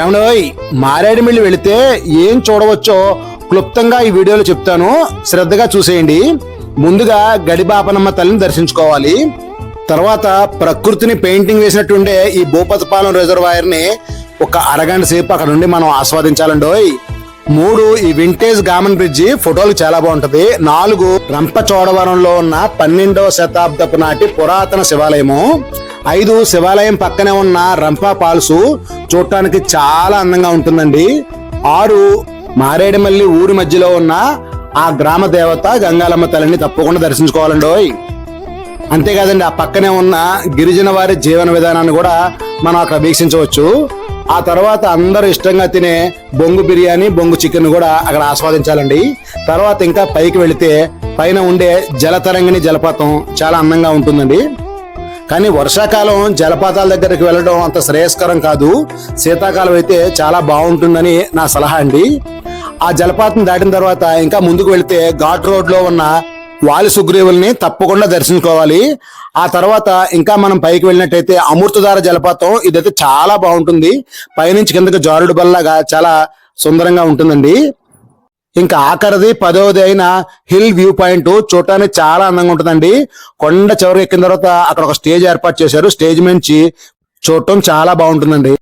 ఏమండోయ్ మారేడుమిల్లి వెళితే ఏం చూడవచ్చో క్లుప్తంగా ఈ వీడియోలో చెప్తాను. శ్రద్ధగా చూసేయండి. ముందుగా గడిబాపనమ్మ తల్లిని దర్శించుకోవాలి. తర్వాత ప్రకృతిని పెయింటింగ్ వేసినట్టుండే ఈ భూపతిపాలెం రిజర్వాయర్ని ఒక అరగంట సేపు అక్కడ నుండి మనం ఆస్వాదించాలండోయ్ మూడు ఈ వింటేజ్ గామన్ బ్రిడ్జి ఫోటోలు చాలా బాగుంటది. నాలుగు రంపచోడవరంలో ఉన్న పన్నెండవ శతాబ్దపు నాటి పురాతన శివాలయము. ఐదు శివాలయం పక్కనే ఉన్న రంపా పాల్సు. చూడటానికి చాలా అందంగా ఉంటుందండి. ఆరు మారేడుమల్లి ఊరి మధ్యలో ఉన్న ఆ గ్రామ దేవత గంగాలమ్మ తల్లిని తప్పకుండా దర్శించుకోవాలండోయ్. అంతేకాదండి ఆ పక్కనే ఉన్న గిరిజన వారి జీవన విధానాన్ని కూడా మనం అక్కడ వీక్షించవచ్చు. ఆ తర్వాత అందరూ ఇష్టంగా తినే బొంగు బిర్యానీ బొంగు చికెన్ కూడా అక్కడ ఆస్వాదించాలండి. తర్వాత ఇంకా పైకి వెళితే పైన ఉండే జలతరంగిణి జలపాతం చాలా అందంగా ఉంటుందండి. కానీ వర్షాకాలం జలపాతాల దగ్గరికి వెళ్ళడం అంత శ్రేయస్కరం కాదు. శీతాకాలం అయితే చాలా బాగుంటుందని నా సలహా అండి. ఆ జలపాతం దాటిన తర్వాత ఇంకా ముందుకు వెళితే ఘాట్ రోడ్లో ఉన్న వాలి సుగ్రీవుల్ని తప్పకుండా దర్శించుకోవాలి. ఆ తర్వాత ఇంకా మనం పైకి వెళ్ళినట్టయితే అమృతధార జలపాతం ఇదైతే చాలా బాగుంటుంది. పైనుంచి కిందకి జారుడు బల్లగా చాలా సుందరంగా ఉంటుందండి. ఇంకా ఆఖరిది పదవది అయిన హిల్ వ్యూ పాయింట్. చూడటానికి చాలా అందంగా ఉంటుందండి. కొండ చివరికి ఎక్కిన తర్వాత అక్కడ ఒక స్టేజ్ ఏర్పాటు చేశారు. స్టేజ్ నుంచి చూడటం చాలా బాగుంటుందండి.